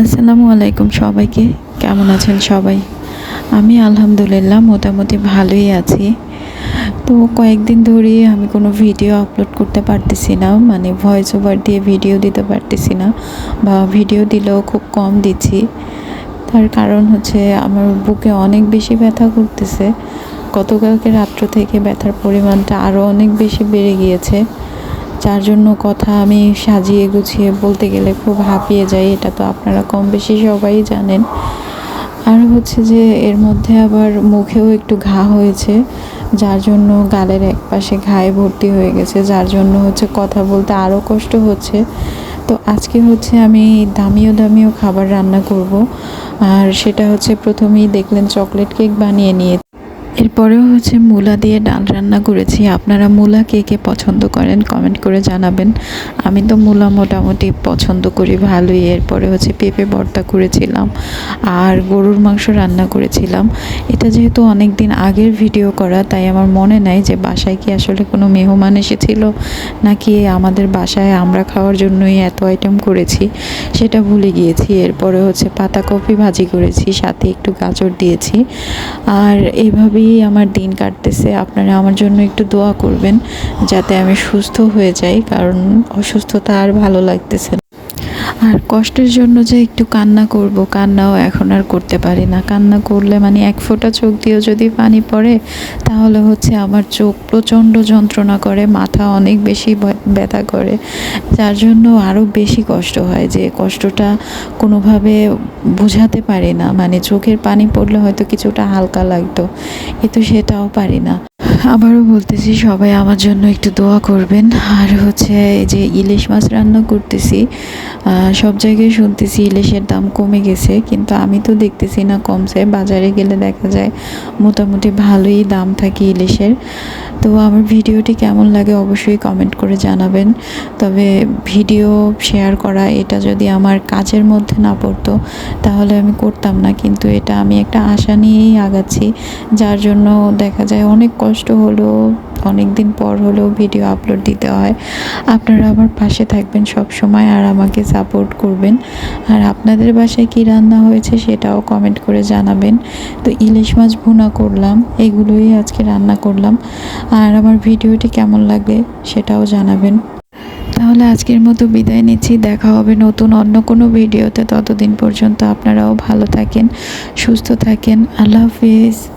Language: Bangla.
আসসালামু আলাইকুম সবাইকে। কেমন আছেন সবাই? আমি আলহামদুলিল্লাহ মোটামুটি ভালোই আছি। তো কয়েকদিন ধরেই আমি কোনো ভিডিও আপলোড করতে পারতেছি না মানে ভয়েস ওভার দিয়ে ভিডিও দিতে পারতেছি না বা ভিডিও দিলেও খুব কম দিচ্ছি। তার কারণ হচ্ছে আমার বুকে অনেক বেশি ব্যথা করতেছে। গতকালকে রাত্র থেকে ব্যথার পরিমাণটা আরও অনেক বেশি বেড়ে গিয়েছে। যার জন্য কথা আমি সাজিয়ে গুছিয়ে বলতে গেলে খুব হাঁপিয়ে যাই, এটা তো আপনারা কম বেশি সবাই জানেন। আর হচ্ছে যে এর মধ্যে আবার মুখেও একটু ঘা হয়েছে, যার জন্য গালের এক পাশে ঘায়ে ভর্তি হয়ে গেছে, যার জন্য হচ্ছে কথা বলতে আরও কষ্ট হচ্ছে। তো আজকে হচ্ছে আমি দামিও দামিও খাবার রান্না করব, আর সেটা হচ্ছে প্রথমেই দেখলেন চকলেট কেক বানিয়ে নিয়ে এরপরেও হচ্ছে মূলা দিয়ে ডাল রান্না করেছি। আপনারা মূলা কে কে পছন্দ করেন কমেন্ট করে জানাবেন। আমি তো মূলা মোটামুটি পছন্দ করি ভালোই। এরপরে হচ্ছে পেঁপে ভর্তা করেছিলাম আর গরুর মাংস রান্না করেছিলাম। এটা যেহেতু অনেক দিন আগের ভিডিও করা, তাই আমার মনে নাই যে বাসায় কি আসলে কোনো মেহমান এসেছিল নাকি আমাদের বাসায় আমরা খাওয়ার জন্যই এত আইটেম করেছি। সেটা ভুলে গিয়েছি। এরপরে হচ্ছে পাতাকপি ভাজি করেছি, সাথে একটু গাজর দিয়েছি। আর এইভাবেই আমার দিন কাটতেছে। আপনারা আমার জন্য একটু দোয়া করবেন, যাতে আমি সুস্থ হয়ে যাই, কারণ অসুস্থতা আর ভালো লাগতেছে আর কষ্টের জন্য যে একটু কান্না করব, কান্নাও এখন আর করতে পারি না। কান্না করলে মানে এক ফোঁটা চোখ দিয়েও যদি পানি পড়ে, তাহলে হচ্ছে আমার চোখ প্রচণ্ড যন্ত্রণা করে, মাথা অনেক বেশি ব্যথা করে। যার জন্য আরও বেশি কষ্ট হয় যে কষ্টটা কোনোভাবে বোঝাতে পারি না। মানে চোখের পানি পড়লে হয়তো কিছুটা হালকা লাগতো, কিন্তু সেটাও পারি না। আবারও বলতেছি, সবাই আমার জন্য একটু দোয়া করবেন। আর হচ্ছে এই যে ইলিশ মাছ রান্না করতেছি সব জায়গায় শুনতেছি ইলিশের দাম কমে গেছে, কিন্তু আমি তো দেখতেছি না কমছে। বাজারে গেলে দেখা যায় মোটামুটি ভালোই দাম থাকে ইলিশের। তো আমার ভিডিওটি কেমন লাগে অবশ্যই কমেন্ট করে জানাবেন। তবে ভিডিও শেয়ার করা, এটা যদি আমার কাজের মধ্যে না পড়তো, তাহলে আমি করতাম না। কিন্তু এটা আমি একটা আশা নিয়েই আগাচ্ছি, যার জন্য দেখা যায় অনেক কষ্ট হলো অনেক দিন পর হলেও ভিডিও আপলোড দিতে হয়। আপনারা আমার পাশে থাকবেন সব সময় আর আমাকে সাপোর্ট করবেন। আর আপনাদের বাসায় কী রান্না হয়েছে সেটাও কমেন্ট করে জানাবেন। তো ইলিশ মাছ ভুনা করলাম, এগুলোই আজকে রান্না করলাম। আর আমার ভিডিওটি কেমন লাগে সেটাও জানাবেন। তাহলে আজকের মতো বিদায় নিচ্ছি, দেখা হবে নতুন অন্য কোনো ভিডিওতে। ততদিন পর্যন্ত আপনারাও ভালো থাকেন, সুস্থ থাকেন। আল্লাহ হাফিজ।